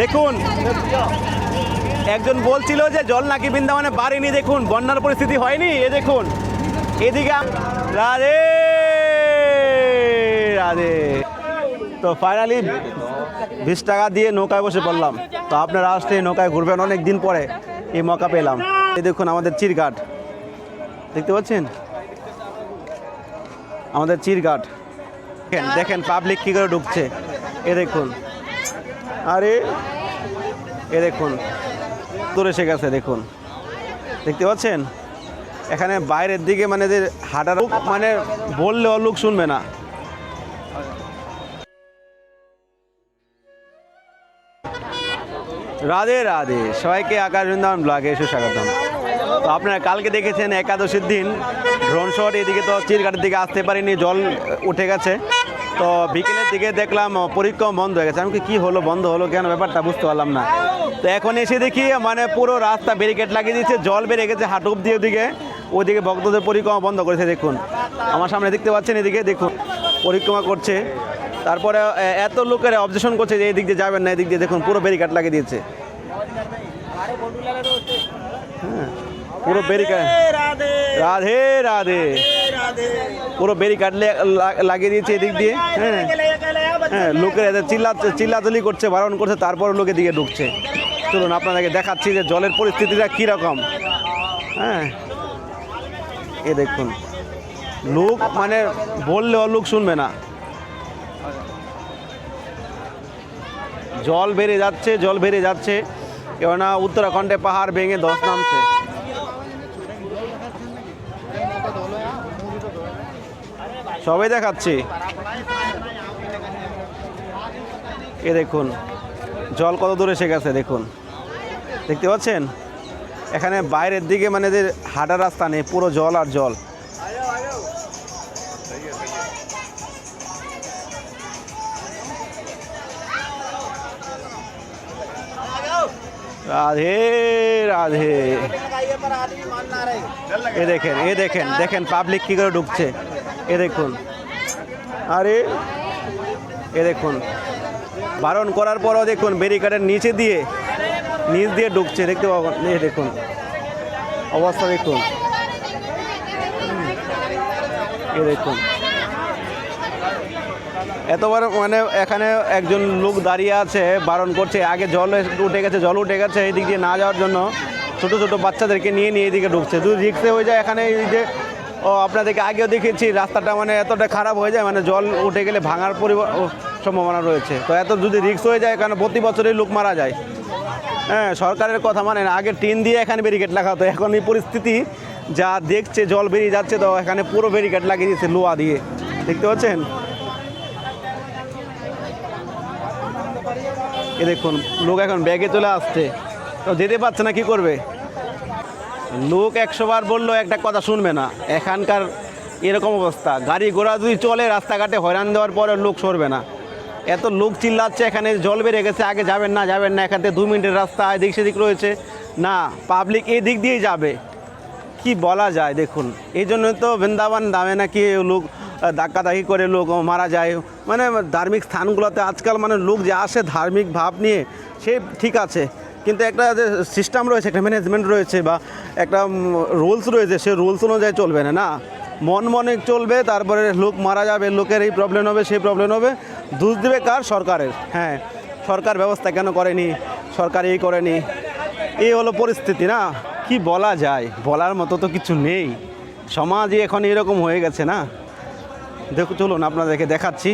দেখুন, একজন বলছিল যে জল নাকি বৃন্দাবনে বাড়েনি, দেখুন, বন্যার পরিস্থিতি হয়নি, এ দেখুন, এদিকে রাধে রাধে। তো ফাইনালি বিশ টাকা দিয়ে নৌকায় বসে পড়লাম। তো আপনারা আসলে নৌকায় ঘুরবেন, অনেক দিন পরে এই মকা পেলাম। এই দেখুন, আমাদের চিরঘাট। দেখতে পাচ্ছেন? আমাদের চিরঘাট। দেখেন দেখেন পাবলিক কী করে ঢুকছে। এ দেখুন। আরে, এ দেখুন দূরে এসে গেছে, দেখুন। দেখতে পাচ্ছেন? এখানে বাইরের দিকে মানে যে হাঁটার মানে বললেও লোক শুনবে না। রাধে রাধে, সবাইকে আকাশ বৃন্দাবন ব্লগে সুস্বাগতম। তো আপনারা কালকে দেখেছেন একাদশীর দিন, ড্রোন শট এদিকে তো চিরঘাটের দিকে আসতে পারিনি, জল উঠে গেছে। তো বিকেলের দিকে দেখলাম পরীক্ষা বন্ধ হয়ে গেছে। আমি কি হলো? বন্ধ হলো কেন? ব্যাপারটা বুঝতে পারলাম না। তো এখন এসে দেখি মানে পুরো রাস্তা ব্যারিকেড লাগিয়ে দিয়েছে জল বেড়ে গেছে হাঁটু অব্দি ওদিকে। ওদিকে ভক্তদের পরিক্রমা বন্ধ করেছে দেখুন। আমার সামনে দেখতে পাচ্ছেন এদিকে দেখুন পরিক্রমা করছে। তারপরে এত লোকের অবজেকশন করছে যে এই দিক দিয়ে যাবেন না এদিক দিয়ে দেখুন পুরো ব্যারিকেড লাগিয়ে দিয়েছে। হ্যাঁ, পুরো ব্যারিকেড রাধে। রাধে পুরো ব্যারিকেড লাগিয়ে দিয়েছে এদিক দিয়ে। হ্যাঁ। হ্যাঁ লোকের চিল্লা চিল্লাচুলি করছে বারণ করছে তারপর লোকের দিকে ঢুকছে। চলুন আপনাদেরকে দেখাচ্ছি যে জলের পরিস্থিতিটা কীরকম। হ্যাঁ। এ দেখুন। লোক মানে বললেও লোক শুনবে না। জল বেড়ে যাচ্ছে জল বেড়ে যাচ্ছে। কেননা উত্তরাখণ্ডে পাহাড় ভেঙে ধস নামছে। সবাই দেখাচ্ছি। এ দেখুন, জল কত দূরে এসে গেছে, দেখুন। দেখতে পাচ্ছেন? এখানে বাইরের দিকে মানে যে হাঁটার রাস্তা নেই, পুরো জল আর জল। রাধে রাধে। এ দেখেন এ দেখেন দেখেন পাবলিক কী করে ঢুকছে। এ দেখুন। আরে, এ দেখুন। বারণ করার পরও দেখুন ব্যারিকেডের নিচে দিয়ে, নিচ দিয়ে ঢুকছে। দেখতে পাবেন এ দেখুন। অবস্থা দেখুন। এ দেখুন। এতবার মানে এখানে একজন লোক দাঁড়িয়ে আছে, বারণ করছে। আগে জল উঠে গেছে, জল উঠে গেছে এই দিক দিয়ে না যাওয়ার জন্য। ছোট ছোট বাচ্চাদেরকে নিয়ে নিয়ে এদিকে ঢুকছে। যদি রিক্সে হয়ে যায়, এখানে এই যে, ও আপনাদেরকে আগেও দেখেছি রাস্তাটা মানে এতটা খারাপ হয়ে যায় মানে জল উঠে গেলে ভাঙার পরিবার সম্ভাবনা রয়েছে। তো এত যদি রিক্স হয়ে যায় এখানে প্রতি বছরই লোক মারা যায়। হ্যাঁ সরকারের কথা মানে আগে টিন দিয়ে এখানে ব্যারিকেড লাগা হতো, এখন এই পরিস্থিতি যা দেখছে, জল বেরিয়ে যাচ্ছে, তো এখানে পুরো ব্যারিকেড লাগিয়ে দিয়েছে লোহা দিয়ে। দেখতে পাচ্ছেন? এ দেখুন, লোক এখন ব্যাগে চলে আসছে। তো যেতে পারছে না, কি করবে? লোক একশো বার বলল, একটা কথা শুনবে না। এখানকার এরকম অবস্থা। গাড়ি ঘোড়া যদি চলে, রাস্তাঘাটে হয়রান দেওয়ার পরে লোক সরবে না। এত লোক চিল্লাচ্ছে, এখানে জল বেড়ে গেছে, আগে যাবেন না যাবেন না, এখান থেকে দু মিনিটের রাস্তা, এদিক সেদিক রয়েছে। না পাবলিক এই দিক দিয়েই যাবে। কি বলা যায়, দেখুন। এই জন্য তো বৃন্দাবন দামে নাকি লোক ধাক্কাধাক্কি করে লোক মারা যায়। মানে ধার্মিক স্থানগুলোতে আজকাল মানে লোক যে আসে ধার্মিক ভাব নিয়ে, সে ঠিক আছে। কিন্তু একটা যে সিস্টেম রয়েছে, একটা ম্যানেজমেন্ট রয়েছে বা একটা রুলস রয়েছে, সে রুলস অনুযায়ী চলবে না না? মন মনে চলবে, তারপরে লোক মারা যাবে, লোকের এই প্রবলেম হবে, সেই প্রবলেম হবে দোষ দেবে কার? সরকারের। হ্যাঁ সরকার ব্যবস্থা কেন করেনি? সরকার এই করেনি। এই হলো পরিস্থিতি, না? কি বলা যায়? বলার মতো তো কিছু নেই। সমাজই এখন এরকম হয়ে গেছে, না? দেখো, চলুন আপনাদেরকে দেখাচ্ছি।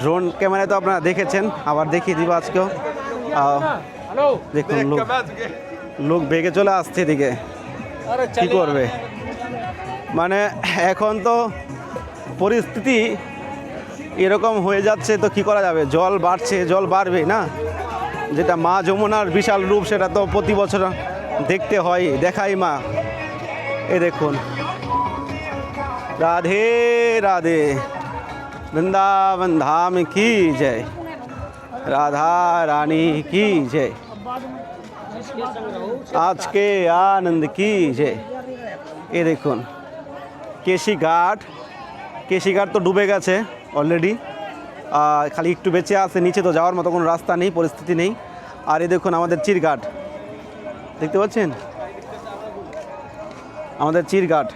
ড্রোন ক্যামেরায় তো আপনারা দেখেছেন, আবার দেখিয়ে দিব আজকেও। দেখুন লোক। লোক বেগে চলে আসছে এদিকে। কি করবে? মানে এখন তো পরিস্থিতি এরকম হয়ে যাচ্ছে তো কি করা যাবে? জল বাড়ছে জল বাড়বে না? যেটা মা যমুনার বিশাল রূপ সেটা তো প্রতি বছর দেখতে হয় দেখাই মা। এ দেখুন। রাধে রাধে। বৃন্দাবন ধাম কি জয়? রাধা রানী কি জয়? আজকে আনন্দ কি যে, এ দেখুন কেশি ঘাট কেশি ঘাট তো ডুবে গেছে অলরেডি খালি একটু বেঁচে আছে, নিচে তো যাওয়ার মতো কোনো রাস্তা নেই, পরিস্থিতি নেই। আর এই দেখুন আমাদের চিরঘাট, দেখতে পাচ্ছেন? আমাদের চিরঘাট।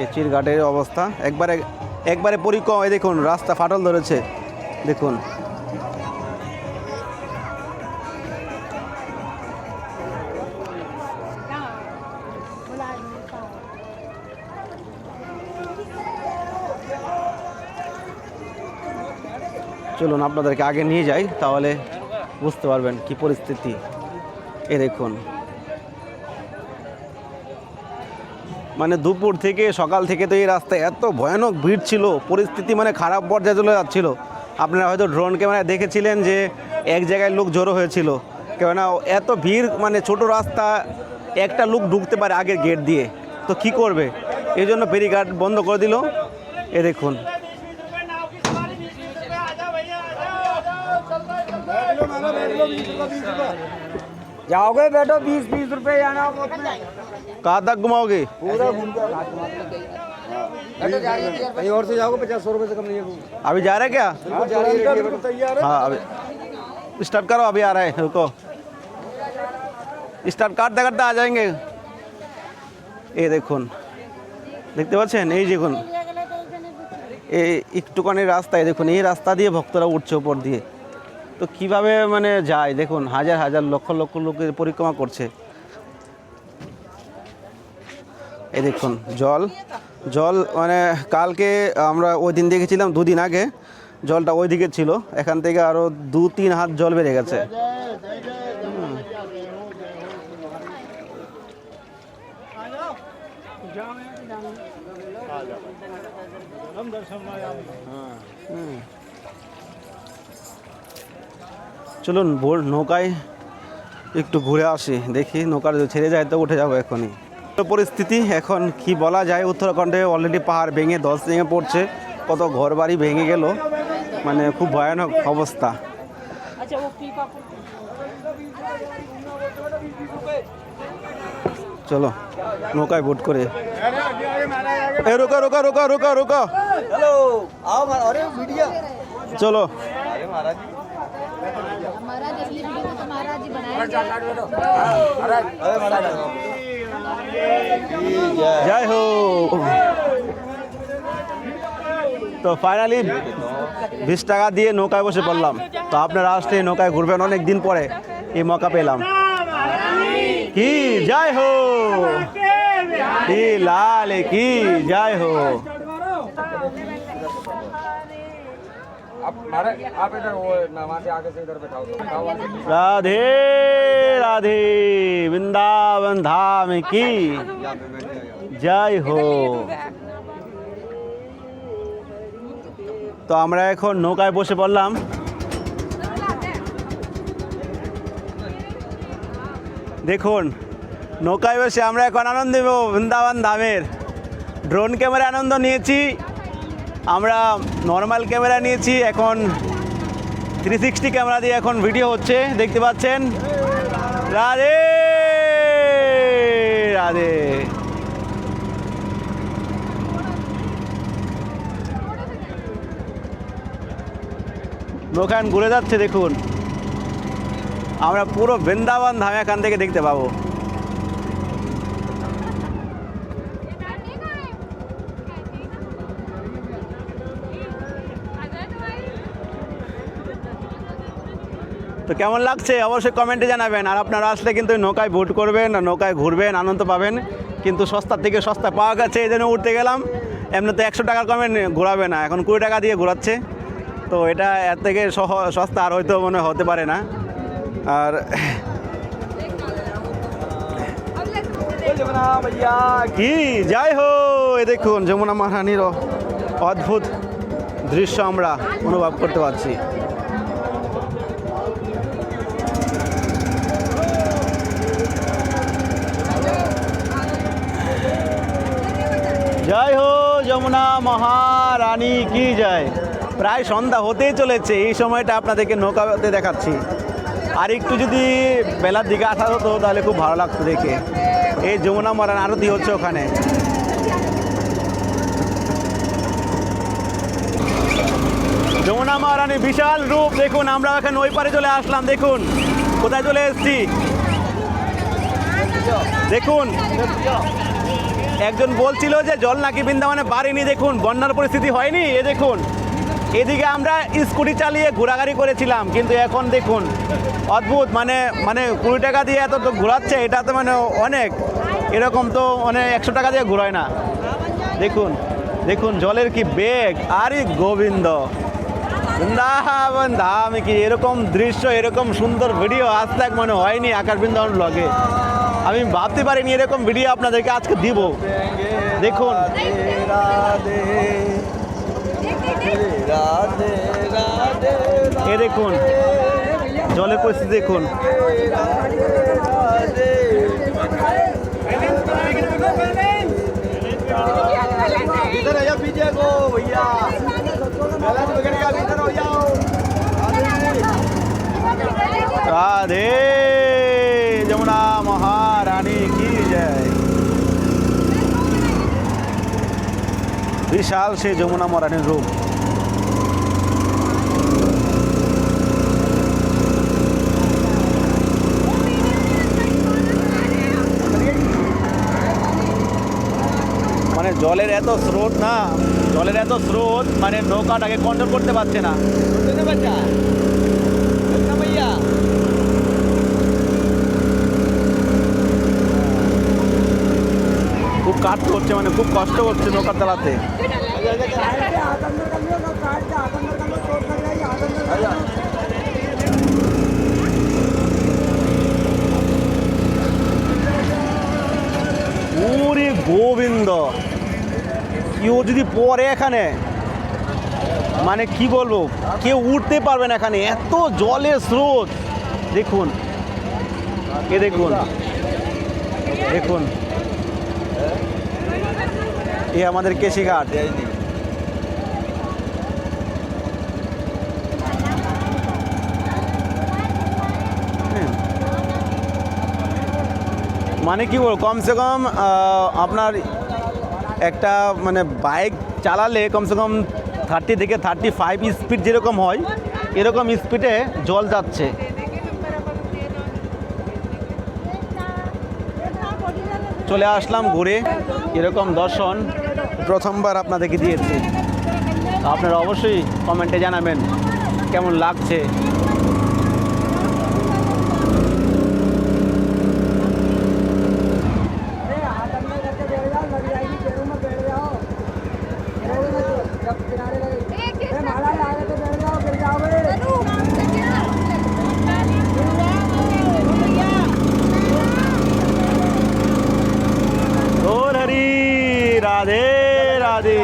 এই চিরঘাটের অবস্থা, একবারে একবারে পরিক্রম দেখুন, রাস্তা ফাটল ধরেছে। দেখুন। চলুন, আপনাদেরকে আগে নিয়ে যাই, তাহলে বুঝতে পারবেন কি পরিস্থিতি। এ দেখুন। মানে দুপুর থেকে সকাল থেকে তো এই রাস্তায় এত ভয়ানক ভিড় ছিল, পরিস্থিতি মানে খারাপ পর্যায়ে চলে যাচ্ছিল। আপনারা হয়তো ড্রোন ক্যামেরায় দেখেছিলেন যে এক জায়গায় লোক জড়ো হয়েছিল কেননা এত ভিড় মানে ছোট রাস্তা একটা লোক ঢুকতে পারে আগের গেট দিয়ে তো কি করবে এই জন্য ফেরিঘাট বন্ধ করে দিল এ দেখুন जाओगे बैठो बीस बीस रुपए जाना कहाँ तक घुमाओगे पूरा घूम कहीं और से जाओगे पचास सौ रुपए से कम नहीं है अभी जा रहे क्या? हाँ, अभी। स्टार्ट करो, अभी आ रहे हैं, रुको। স্টার্ট কাটতে কাটতে আ যাएंगे এ দেখুন দেখতে পাচ্ছেন এই দেখুন এই একটুখানি রাস্তায় দেখুন এই রাস্তা দিয়ে ভক্তরা উঠছে ওপর দিয়ে তো কীভাবে মানে যায় দেখুন হাজার হাজার লক্ষ লক্ষ লোকের পরিক্রমা করছে এই দেখুন জল জল মানে কালকে আমরা ওই দিন দেখেছিলাম, দুদিন আগে। জলটা ওই দিকে ছিল। এখান থেকে আরও দু তিন হাত জল বেড়ে গেছে। চলুন নৌকায় একটু ঘুরে আসি। দেখি নৌকার ছেড়ে যায় তো উঠে যাব এখনই পরিস্থিতি এখন কি বলা যায় উত্তরাখণ্ডে অলরেডি পাহাড় ভেঙে দশ ভেঙে পড়ছে কত ঘর বাড়ি ভেঙে গেল মানে খুব ভয়ানক অবস্থা চলো নৌকায় বোট করে এ রুকো রুকো রুকো রুকো রুকো हेलो आओ अरे मीडिया চলো हमारा दिल्ली वीडियो तो महाराज जी बनाएंगे अरे महाराज জয় হো। তো ফাইনালি বিশ টাকা দিয়ে নৌকায় বসে পড়লাম। তো আপনারা আসলে নৌকায় ঘুরবেন অনেক দিন পরে। এই মৌকা পেলাম। কি? জয় হো। কি লাল কি? জয় হো। राधे राधे वृंदावन धाम की জয় হো তো আমরা এখন নৌকায় বসে পড়লাম দেখুন নৌকায় বসে আমরা এখন আনন্দ নেব বৃন্দাবন ধামের ড্রোন ক্যামেরা আনন্দ নিয়েছি আমরা নর্মাল ক্যামেরা নিয়েছি, এখন থ্রি সিক্সটি ক্যামেরা দিয়ে এখন ভিডিও হচ্ছে, দেখতে পাচ্ছেন? রাধে! রাধে! দোকান ঘুরে যাচ্ছে, দেখুন। আমরা পুরো বৃন্দাবন ধাম এখান থেকে দেখতে পাবো। তো কেমন লাগছে? অবশ্যই কমেন্টে জানাবেন। আর আপনারা আসলে কিন্তু নৌকায় ভোট করবেন নৌকায় ঘুরবেন, আনন্দ পাবেন। কিন্তু সস্তার থেকে সস্তা পাওয়া গেছে, এই জন্য উঠতে গেলাম। এমনি তো একশো টাকার কমে ঘোরাবে না। এখন কুড়ি টাকা দিয়ে ঘোরাচ্ছে। তো এটা এর থেকে সহ, সস্তা আর হয়তো মনে হতে পারে না। আর কি? যাই হো এ দেখুন, যমুনা মাহানির অদ্ভুত দৃশ্য আমরা অনুভব করতে পারছি। জয় হো, যমুনা মহারানী, কি জয়? প্রায় সন্ধ্যা হতেই চলেছে, এই সময়টা আপনাদেরকে নৌকাতে দেখাচ্ছি। আর একটু যদি বেলার দিকে আসা হতো, তাহলে খুব ভালো লাগতো দেখে। এই যমুনা মরান আরতি হচ্ছে ওখানে। যমুনা মহারানীর বিশাল রূপ, দেখুন, আমরা এখন ওই পারে চলে আসলাম, দেখুন। কোথায় চলে এসছি? দেখুন। একজন বলছিল যে জল নাকি বৃন্দাবনে বাড়েনি, দেখুন, বন্যার পরিস্থিতি হয়নি, এ দেখুন। এদিকে আমরা স্কুটি চালিয়ে ঘোরাঘুরি করেছিলাম, কিন্তু এখন দেখুন, অদ্ভুত মানে মানে কুড়ি টাকা দিয়ে এত তো ঘোরাচ্ছে, এটা তো মানে অনেক। এরকম তো মানে একশো টাকা দিয়ে ঘোরায় না। দেখুন দেখুন, জলের কি বেগ, আরে গোবিন্দ। বৃন্দাবন ধাম কি এরকম দৃশ্য, এরকম সুন্দর ভিডিও আজ তাক মনে হয়নি আকাশ বৃন্দাবন ব্লগে। আমি ভাবতে পারিনি এরকম ভিডিও আপনাদেরকে আজকে দিব দেখুন এ দেখুন জলের পরিস্থিতি দেখুন রাধে যমুনা মহারানী কি জয় বিশাল সেই যমুনা মরানির রূপ। মানে জলের এত স্রোত না, জলের এত স্রোত মানে নৌকাটাকে কন্ট্রোল করতে পারছে না। কাট করছে মানে খুব কষ্ট করছে নৌকা চালাতে। গোবিন্দ। কেউ যদি পরে এখানে মানে কি বলব, কেউ উঠতে পারবে না এখানে। এত জলের স্রোত। দেখুন, এ দেখুন দেখুন। এ আমাদের কেশিঘাট। মানে কি বল কমসে কম আপনার একটা মানে বাইক চালালে কমসে কম থার্টি থেকে থার্টি ফাইভ স্পিড যেরকম হয় এরকম স্পিডে জল যাচ্ছে চলে আসলাম ঘুরে এরকম দর্শন প্রথমবার আপনাদেরকে দিয়েছি। আপনারা অবশ্যই কমেন্টে জানাবেন কেমন লাগছে ওর হরি রাধে রাধে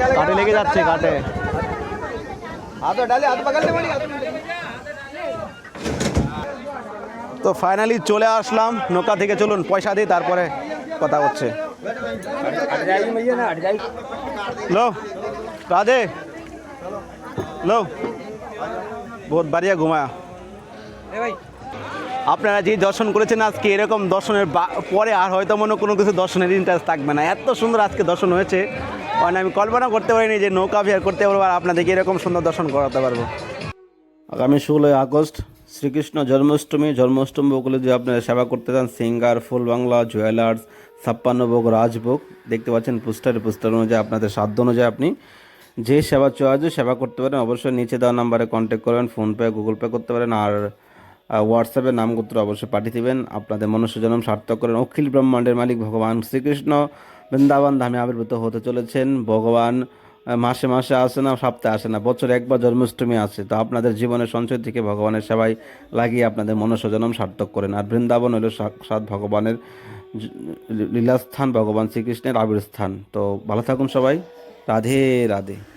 কাটে লেগে যাচ্ছে কাটে তো ফাইনালি চলে আসলাম নৌকা থেকে চলুন পয়সা দিই তারপরে কথা হচ্ছে। লো রাধে। লো বহুত বাড়িয়া ঘুমায়া। আপনারা যে দর্শন করেছেন আজকে এরকম দর্শনের পরে আর হয়তো মনে কোনো কিছু দর্শনের ইন্টারেস্ট থাকবে না। এত সুন্দর আজকে দর্শন হয়েছে। মানে আমি কল্পনা করতে পারিনি যে নৌকা বিহার করতে পারব আর আপনাদেরকে এরকম সুন্দর দর্শন করাতে পারব। আগামী ষোলোই আগস্ট শ্রীকৃষ্ণ জন্মাষ্টমী জন্মাষ্টমী যদি আপনারা সেবা করতে চান, সিঙ্গার, ফুল বাংলা, জুয়েলার্স, ছাপ্পান্ন ভোগ, রাজভোগ, দেখতে পাচ্ছেন পোস্টারে, পোস্টার অনুযায়ী আপনাদের সাধ্য অনুযায়ী আপনি যে সেবা চয়েছে সেবা করতে পারেন। অবশ্যই নিচে দেওয়া নাম্বারে কন্ট্যাক্ট করবেন ফোনপে গুগল পে করতে পারেন আর হোয়াটসঅ্যাপে নামগোত্র অবশ্যই পাঠিয়ে দেবেন। আপনাদের মনুষ্য জন্ম সার্থক করেন। অখিল ব্রহ্মাণ্ডের মালিক ভগবান শ্রীকৃষ্ণ। বৃন্দাবন ধামে আবির্ভূত হতে চলেছেন। ভগবান মাসে মাসে আসে না, সপ্তাহে আসে না, বছরে একবার জন্মাষ্টমী আসে। তো আপনাদের জীবনের সঞ্চয় থেকে ভগবানের সেবায় লাগিয়ে আপনাদের মনস্বজনম সার্থক করেন। আর বৃন্দাবন হলো সাক্ষাৎ ভগবানের লীলাস্থান, ভগবান শ্রীকৃষ্ণের আবির্স্থান। তো ভালো থাকুন সবাই। রাধে রাধে।